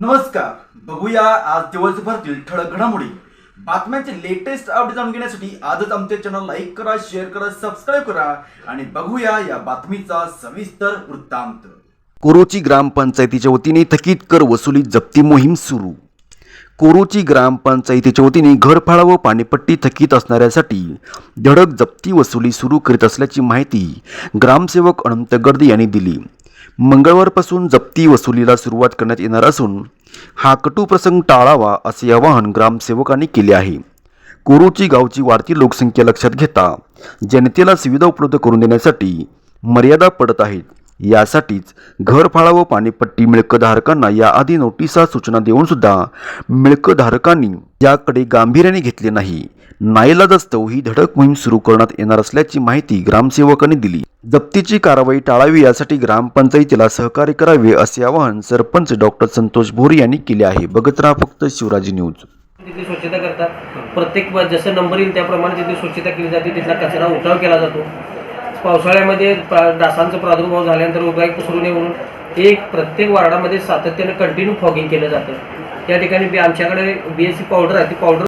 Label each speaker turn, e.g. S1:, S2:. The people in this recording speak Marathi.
S1: नमस्कार. बघूया आज दिवसभरातील ठळक घडामोडी. बातम्यांचे लेटेस्ट अपडेट जाणून घेण्यासाठी आजच आमच्या चॅनल लाईक करा शेअर करा सबस्क्राईब करा आणि बघूया या बातमीचा सविस्तर वृत्तांत.
S2: कोरोची ग्रामपंचायतीच्या वतीने थकीत कर वसुली जप्ती मोहीम सुरू. कोरोची ग्रामपंचायतीच्या वतीने घरफाळा व पाणीपट्टी थकीत असणाऱ्यासाठी धडक जप्ती वसुली सुरू करीत असल्याची माहिती ग्रामसेवक अनंत गर्दे यांनी दिली. मंगळवारपासून जप्ती वसुलीला सुरुवात करण्यात येणार असून हा कटू प्रसंग टाळावा असे आवाहन ग्रामसेवकांनी केले आहे. कोरोची गावची वाढती लोकसंख्या लक्षात घेता जनतेला सुविधा उपलब्ध करून देण्यासाठी मर्यादा पडत आहेत. यासाठीच घरफाळा व पाणीपट्टी मिळकतधारकांना याआधी नोटिसा सूचना देऊन सुद्धा मिळकतधारकांनी याकडे गांभीर्याने घेतले नाही. नाईलाजास्तव ही धडक मोहीम सुरू करण्यात येणार असल्याची माहिती ग्रामसेवकांनी दिली. जप्तीची कारवाई टाळावी यासाठी ग्रामपंचायतीला सहकार्य करावे असे आवाहन सरपंच डॉक्टर संतोष भोरे यांनी केले आहे. बघत राहा फक्त शिवराजी न्यूज.
S3: तिथली स्वच्छता करतात प्रत्येक जसं नंबर येईल त्याप्रमाणे तिथली स्वच्छता केली जाते तिथला कचरा उठाव केला जातो. पावसाळ्यामध्ये डासांचा प्रादुर्भाव झाल्यानंतर उगाई पसरू नये म्हणून एक प्रत्येक वार्डामध्ये सातत्याने कंटिन्यू फॉगिंग केलं जातं. त्या ठिकाणी आमच्याकडे बी एस सी पावडर आहे ती पावडर